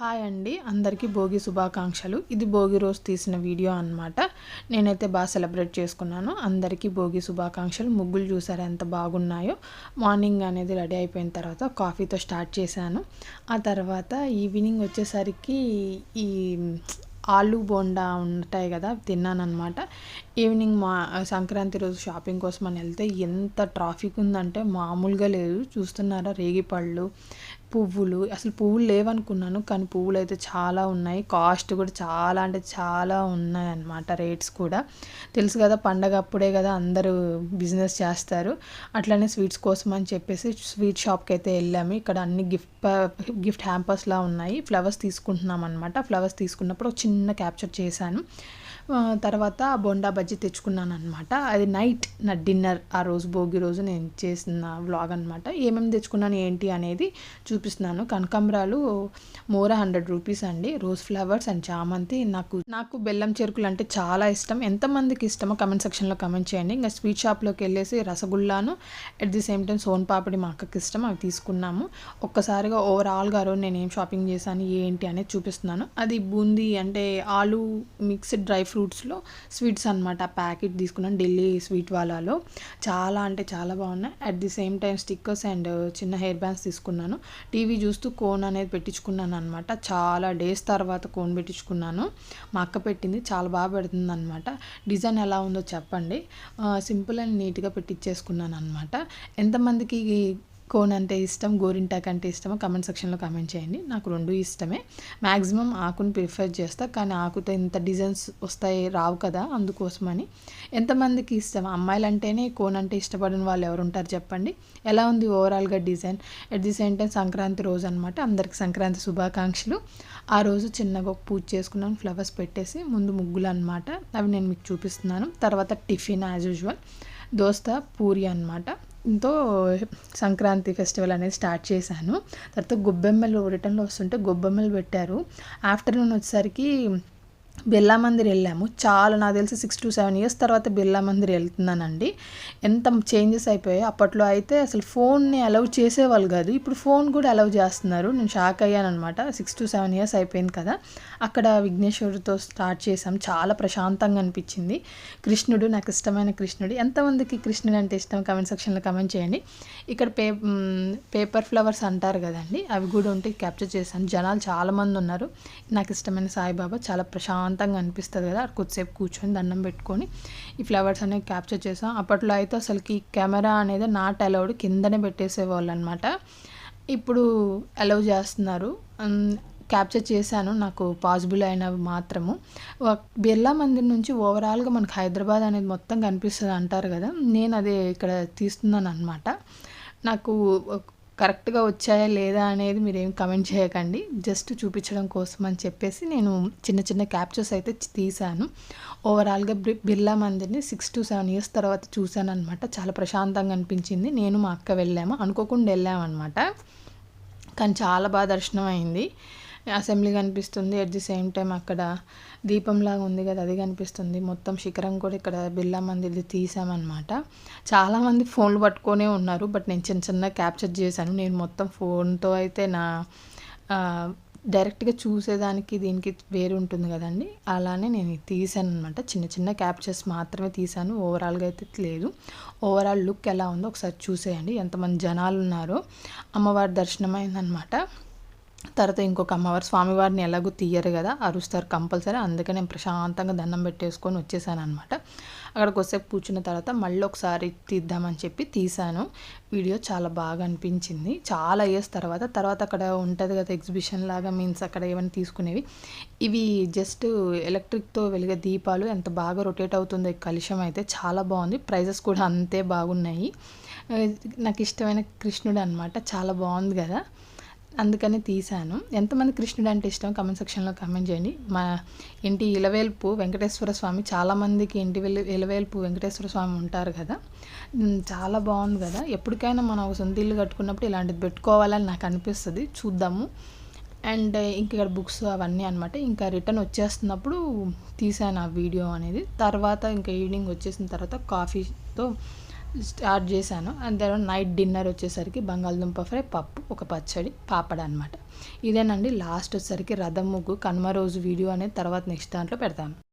Hi అండి. అందరికీ భోగి శుభాకాంక్షలు. ఇది భోగి రోజు తీసిన వీడియో అనమాట నేనైతే బాగా సెలబ్రేట్ చేసుకున్నాను. అందరికీ భోగి శుభాకాంక్షలు. ముగ్గులు చూసారు ఎంత బాగున్నాయో. మార్నింగ్ అనేది రెడీ అయిపోయిన తర్వాత కాఫీతో స్టార్ట్ చేశాను. ఆ తర్వాత ఈవినింగ్ వచ్చేసరికి ఈ ఆలు బోండా ఉంటాయి కదా తిన్నాను అనమాట ఈవినింగ్ మా సంక్రాంతి రోజు షాపింగ్ కోసం అని వెళ్తే ఎంత ట్రాఫిక్ ఉందంటే మామూలుగా లేదు. చూస్తున్నారా రేగిపళ్ళు పువ్వులు. అసలు పువ్వులు లేవనుకున్నాను కానీ పువ్వులు అయితే చాలా ఉన్నాయి. కాస్ట్ కూడా చాలా అంటే చాలా ఉన్నాయి అన్నమాట రేట్స్ కూడా. తెలుసు కదా పండగ అప్పుడే కదా అందరూ బిజినెస్ చేస్తారు. అట్లనే స్వీట్స్ కోసం అని చెప్పేసి స్వీట్ షాప్కి అయితే వెళ్ళాము. ఇక్కడ అన్ని గిఫ్ట్ గిఫ్ట్ హ్యాంపర్స్లా ఉన్నాయి. ఫ్లవర్స్ తీసుకుంటున్నాం అనమాట ఫ్లవర్స్ తీసుకున్నప్పుడు ఒక చిన్న క్యాప్చర్ చేశాను. తర్వాత బొండా బజ్జీ తెచ్చుకున్నాను అనమాట అది నైట్ నా డిన్నర్ ఆ రోజు భోగి రోజు నేను చేసిన వ్లాగ్ అనమాట ఏమేమి తెచ్చుకున్నాను ఏంటి అనేది చూపిస్తున్నాను. కనకాంబరాలు మోర హండ్రెడ్ రూపీస్ అండి. రోజ్ ఫ్లవర్స్ అండ్ చామంతి. నాకు నాకు బెల్లం చెరుకులు అంటే చాలా ఇష్టం. ఎంతమందికి ఇష్టమో కమెంట్ సెక్షన్లో కమెంట్ చేయండి. ఇంకా స్వీట్ షాప్లోకి వెళ్ళేసి రసగుల్లాను at the same time son papdi మా అక్కకి ఇష్టం అవి తీసుకున్నాము. ఒక్కసారిగా ఓవరాల్గా రోజు నేను ఏం షాపింగ్ చేశాను ఏంటి అనేది చూపిస్తున్నాను. అది బూందీ అంటే ఆలు మిక్స్డ్ డ్రై ఫ్రూట్స్లో స్వీట్స్ అనమాట ఆ ప్యాకెట్ తీసుకున్నాను ఢిల్లీ స్వీట్ వాలాలో. చాలా అంటే చాలా బాగున్నాయి. At the same time stickers and చిన్న హెయిర్ బ్యాండ్స్ తీసుకున్నాను. టీవీ చూస్తూ కోన్ అనేది పెట్టించుకున్నాను అనమాట చాలా డేస్ తర్వాత కోన్ పెట్టించుకున్నాను. మా అక్క పెట్టింది. చాలా బాగా పెడుతుంది అనమాట డిజైన్ ఎలా ఉందో చెప్పండి. సింపుల్ అండ్ నీట్గా పెట్టించేసుకున్నాను అనమాట ఎంతమందికి కోన్ అంటే ఇష్టం గోరింటాక్ అంటే ఇష్టమో కమెంట్ సెక్షన్లో కామెంట్ చేయండి. నాకు రెండు ఇష్టమే. మ్యాక్సిమం ఆకుని ప్రిఫర్ చేస్తా కానీ ఆకుతో ఇంత డిజైన్స్ వస్తాయి రావు కదా అందుకోసమని. ఎంతమందికి ఇష్టం? అమ్మాయిలు అంటేనే కోన్ అంటే ఇష్టపడిన వాళ్ళు ఎవరు ఉంటారు చెప్పండి. ఎలా ఉంది ఓవరాల్గా design at the same time Sankranti రోజు అనమాట అందరికి సంక్రాంతి శుభాకాంక్షలు. ఆ రోజు చిన్నగా ఒక పూజ చేసుకున్నాను ఫ్లవర్స్ పెట్టేసి ముందు ముగ్గులు అనమాట అవి నేను మీకు చూపిస్తున్నాను. తర్వాత టిఫిన్ యాజ్ యూజువల్ దోస్త పూరి అనమాట తో సంక్రాంతి ఫెస్టివల్ అనేది స్టార్ట్ చేశాను. తర్వాత గొబ్బెమ్మలు రిటర్న్లో వస్తుంటే గొబ్బెమ్మలు పెట్టారు. ఆఫ్టర్నూన్ వచ్చేసరికి బిర్లా మందిర్ వెళ్ళాము చాలా నాకు తెలిసి సిక్స్ టు సెవెన్ ఇయర్స్ తర్వాత బిర్లా మందిర్ వెళ్తున్నానండి ఎంత చేంజెస్ అయిపోయాయి అప్పట్లో అయితే అసలు ఫోన్ని అలౌ చేసేవాళ్ళు కాదు. ఇప్పుడు ఫోన్ కూడా అలౌ చేస్తున్నారు. నేను షాక్ అయ్యాను అనమాట సిక్స్ టు సెవెన్ ఇయర్స్ అయిపోయింది కదా. అక్కడ విఘ్నేశ్వరుడితో స్టార్ట్ చేసాం చాలా ప్రశాంతంగా అనిపించింది. కృష్ణుడు నాకు ఇష్టమైన కృష్ణుడు. ఎంతమందికి కృష్ణుడు అంటే ఇష్టం? కమెంట్ సెక్షన్లో కమెంట్ చేయండి. ఇక్కడ పే పేపర్ ఫ్లవర్స్ అంటారు కదండి. అవి కూడా ఉంటే క్యాప్చర్ చేశాను. జనాలు చాలామంది ఉన్నారు. నాకు ఇష్టమైన సాయిబాబా. చాలా ప్రశాంతంగా అనిపిస్తుంది కదా కొద్దిసేపు కూర్చొని దండం పెట్టుకొని ఈ ఫ్లవర్స్ అనేవి క్యాప్చర్ చేసాం. అప్పట్లో అయితే అసలుకి కెమెరా అనేది నాట్ అలౌడ్ కిందనే పెట్టేసేవాళ్ళు అనమాట ఇప్పుడు అలౌ చేస్తున్నారు. క్యాప్చర్ చేశాను నాకు పాసిబుల్ అయినవి మాత్రము. బిర్లా మందిర్ నుంచి ఓవరాల్గా మనకు హైదరాబాద్ అనేది మొత్తం కనిపిస్తుంది అంటారు కదా నేను అదే ఇక్కడ తీస్తున్నాను అనమాట నాకు కరెక్ట్గా వచ్చాయా లేదా అనేది మీరు ఏం కమెంట్ చేయకండి. జస్ట్ చూపించడం కోసం అని చెప్పేసి నేను చిన్న చిన్న క్యాప్చర్స్ అయితే తీశాను. ఓవరాల్గా బిర్లా మందిర్ని సిక్స్ టు సెవెన్ ఇయర్స్ తర్వాత చూశాను అనమాట చాలా ప్రశాంతంగా అనిపించింది. నేను మా అక్క వెళ్ళాము. అనుకోకుండా వెళ్ళామన్నమాట. కానీ చాలా బాగా దర్శనం అయింది. అసెంబ్లీ కనిపిస్తుంది. అట్ ది సేమ్ టైం అక్కడ దీపంలాగా ఉంది కదా అది కనిపిస్తుంది. మొత్తం శిఖరం కూడా ఇక్కడ బిర్లా మందిర్ది తీసామన్నమాట చాలామంది ఫోన్లు పట్టుకొనే ఉన్నారు బట్ నేను చిన్న చిన్న క్యాప్చర్ చేశాను. నేను మొత్తం ఫోన్తో అయితే నా డైరెక్ట్గా చూసేదానికి దీనికి వేరు ఉంటుంది కదండి. అలానే నేను తీసాను అనమాట చిన్న చిన్న క్యాప్చర్స్ మాత్రమే తీసాను ఓవరాల్గా అయితే లేదు. ఓవరాల్ లుక్ ఎలా ఉందో ఒకసారి చూసేయండి. ఎంతమంది జనాలు ఉన్నారో. అమ్మవారి దర్శనం అయిందనమాట తర్వాత ఇంకొక అమ్మవారు స్వామివారిని ఎలాగో తీయరు కదా అరుస్తారు కంపల్సరీ. అందుకే నేను ప్రశాంతంగా దండం పెట్టేసుకొని వచ్చేసాను అనమాట అక్కడికి వస్తే కూర్చున్న తర్వాత మళ్ళీ ఒకసారి తీద్దామని చెప్పి తీశాను. వీడియో చాలా బాగా అనిపించింది. చాలా ఇయర్స్ తర్వాత తర్వాత అక్కడ ఉంటుంది కదా ఎగ్జిబిషన్ లాగా మీన్స్ అక్కడ ఏమైనా తీసుకునేవి. ఇవి జస్ట్ ఎలక్ట్రిక్తో వెలిగే దీపాలు ఎంత బాగా రొటేట్ అవుతుందో కలుషం అయితే చాలా బాగుంది. ప్రైజెస్ కూడా అంతే బాగున్నాయి. నాకు ఇష్టమైన కృష్ణుడు అనమాట చాలా బాగుంది కదా. అందుకని తీశాను. ఎంతమంది కృష్ణుడు అంటే ఇష్టం? కమెంట్ సెక్షన్లో కమెంట్ చేయండి. మా ఇంటి ఇలవేల్పు వెంకటేశ్వర స్వామి చాలామందికి ఇంటి ఇలవేల్పు వెంకటేశ్వర స్వామి ఉంటారు కదా. చాలా బాగుంది కదా. ఎప్పటికైనా మనం ఒక సొంత ఇల్లు కట్టుకున్నప్పుడు ఇలాంటిది పెట్టుకోవాలని నాకు అనిపిస్తుంది. చూద్దాము. అండ్ ఇంక ఇక్కడ బుక్స్ అవన్నీ అనమాట ఇంకా రిటర్న్ వచ్చేస్తున్నప్పుడు తీసాను ఆ వీడియో అనేది. తర్వాత ఇంకా ఈవినింగ్ వచ్చేసిన తర్వాత కాఫీతో స్టార్ట్ చేశాను. అండ్ తర్వాత నైట్ డిన్నర్ వచ్చేసరికి బంగాళదుంప ఫ్రై పప్పు ఒక పచ్చడి పాపడ అనమాట ఇదేనండి లాస్ట్ వచ్చేసరికి రథం ముగ్గు కనుమ రోజు వీడియో అనేది తర్వాత నెక్స్ట్ దాంట్లో పెడతాను.